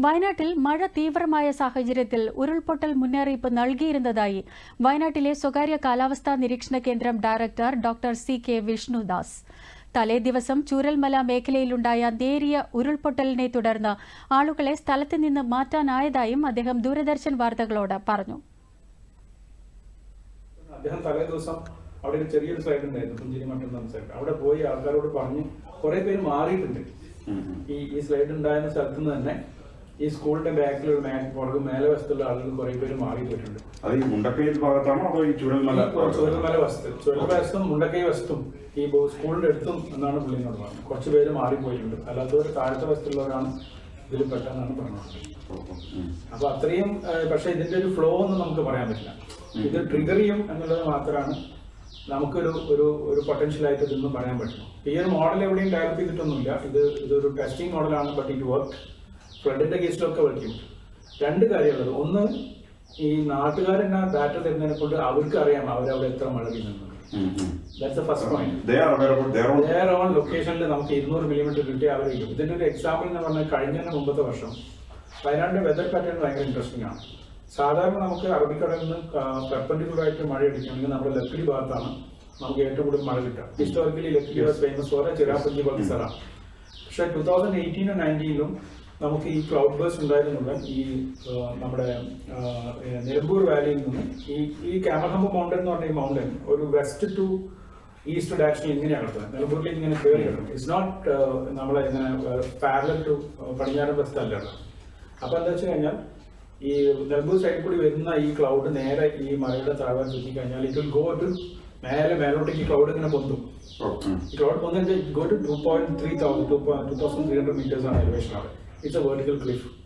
വയനാട്ടിൽ മഴ തീവ്രമായ സാഹചര്യത്തിൽ ഉരുൾപൊട്ടൽ മുന്നറിയിപ്പ് നൽകിയിരുന്നതായി വയനാട്ടിലെ സ്വകാര്യ കാലാവസ്ഥാ നിരീക്ഷണ കേന്ദ്രം director doctor C K Vishnudas. തലേദിവസം ചൂരൽമല മേഖലയിലുണ്ടായ നേരിയ ഉരുൾപൊട്ടലിനെ തുടർന്ന് ആളുകളെ സ്ഥലത്ത് നിന്ന് മാറ്റാനായതായും അദ്ദേഹം ദൂരദർശൻ വാർത്തകളോട് പറഞ്ഞു. അദ്ദേഹം തലേ ദിവസം അവിടെ ഒരു ചെറിയൊരു സ്ലൈഡ് ഉണ്ടായിരുന്നു പുഞ്ചിരി മട്ടം എന്ന സൈഡ് അവിടെ പോയി ആൾക്കാരോട് പറഞ്ഞ് കുറെ പേര് മാറിയിട്ടുണ്ട്. ഈ ഈ സ്ലൈഡ് ഉണ്ടായിരുന്ന സ്ഥലത്ത് നിന്ന് തന്നെ ഈ സ്കൂളിന്റെ ബാക്കിൽ ഒരു മേ പുറകു മേലെ വശത്തുള്ള ആളുകൾ കുറെ പേര് മാറി പോയിട്ടുണ്ട്. അത് ഈ മുണ്ടക്കൈ ഭാഗത്താണോ അതോ ഈ ചുഴൽമല ചുരൽമല വസ്തും മുണ്ടക്കൈ വസ്തും ഈ സ്കൂളിന്റെ അടുത്തും എന്നാണ് പുള്ളിനോട് പറഞ്ഞത് കുറച്ച് പേര് മാറിപ്പോയിട്ടുണ്ട് അല്ലാത്തവർ താഴത്തെ വസ്തുള്ളവരാണ് ഇതിൽ പെട്ടെന്നാണ് പറഞ്ഞത്. അപ്പൊ അത്രയും പക്ഷെ ഇതിന്റെ ഒരു ഫ്ലോ ഒന്നും നമുക്ക് പറയാൻ പറ്റില്ല. ഇത് ട്രിഗർ ചെയ്യും എന്നുള്ളത് മാത്രമാണ് നമുക്കൊരു ഒരു ഒരു പൊട്ടൻഷ്യൽ ആയിട്ട് ഇതൊന്നും പറയാൻ പറ്റും ഈ ഒരു മോഡൽ എവിടെയും ഡെവലപ്പ് ചെയ്തിട്ടൊന്നുമില്ല. ഇത് ഇതൊരു ടെസ്റ്റിംഗ് മോഡലാണ് ബട്ട് ഇറ്റ് വർക്ക് ഫ്ലഡിന്റെ കേസിലൊക്കെ വിളിക്കും. രണ്ട് കാര്യമുള്ളത്. ഒന്ന് ഈ നാട്ടുകാരെന്നെ ഡാറ്റ തരുന്നതിനെ കൊണ്ട് അവർക്ക് അറിയാം അവരവിടെ എത്ര മഴ പെയ്യുന്നുണ്ട്. ഓൺ ലൊക്കേഷനിൽ നമുക്ക് ഇരുന്നൂറ് മില്ലിമീറ്റർ കിട്ടി അവർ ഇതിന്റെ ഒരു എക്സാമ്പിൾ എന്ന് പറഞ്ഞാൽ കഴിഞ്ഞ മുമ്പത്തെ വർഷം വയനാടിന്റെ വെതർ പാറ്റേൺ ഭയങ്കര ഇൻട്രസ്റ്റിംഗ് ആണ്. സാധാരണ നമുക്ക് അറബിക്കടലിൽ നിന്ന് പെർപ്പൻഡിക്കുലർ ആയിട്ട് മഴ അടിക്കുകയാണെങ്കിൽ നമ്മുടെ ലക്കിടി ഭാഗത്താണ് നമുക്ക് ഏറ്റവും കൂടുതൽ മഴ കിട്ടുക. ഹിസ്റ്റോറിക്കലി ലക്കിടി വാസ് ഫേമസ് പോലെ ചിറാപ്പഞ്ചി പോലത്തെ സ്ഥലമാണ്. പക്ഷേ ടൂ തൗസൻഡ് എയ്റ്റീനും നയന്റീനിലും നമുക്ക് ഈ ക്ലൗഡ് ബേഴ്സ് ഉണ്ടായിരുന്നത് ഈ നമ്മുടെ നിലമ്പൂർ വാലിയിൽ നിന്ന് ഈ ഈ ക്യാമൽഹമ്പ് മൗണ്ടൻ എന്ന് പറഞ്ഞ ഈ മൗണ്ടൻ ഒരു വെസ്റ്റ് ടു ഈസ്റ്റ് ഡയറക്ഷൻ ഇങ്ങനെയാണ് കിടക്കുന്നത്. നിലമ്പൂരിലേക്ക് ഇങ്ങനെ കയറി ഇറ്റ്സ് നോട്ട് നമ്മളെ ഇങ്ങനെ പാരലൽ ടു പടിഞ്ഞാറൻ ബസ് അല്ല അപ്പൊ എന്താ വെച്ച് കഴിഞ്ഞാൽ ഈ നിലമ്പൂർ സൈഡിൽ കൂടി വരുന്ന ഈ ക്ലൗഡ് നേരെ ഈ മലയുടെ താഴെ ചുറ്റി കഴിഞ്ഞാൽ ഇറ്റ് വിൽ ഗോ ടു മേലെ മേലോട്ടേക്ക് ക്ലൗഡ് ഇങ്ങനെ പൊന്തും. Cloud പൊന്തിട്ട് go to two point three thousand to two thousand three hundred meters ആണ് എലിവേഷൻ അവിടെ. É a vertical cliff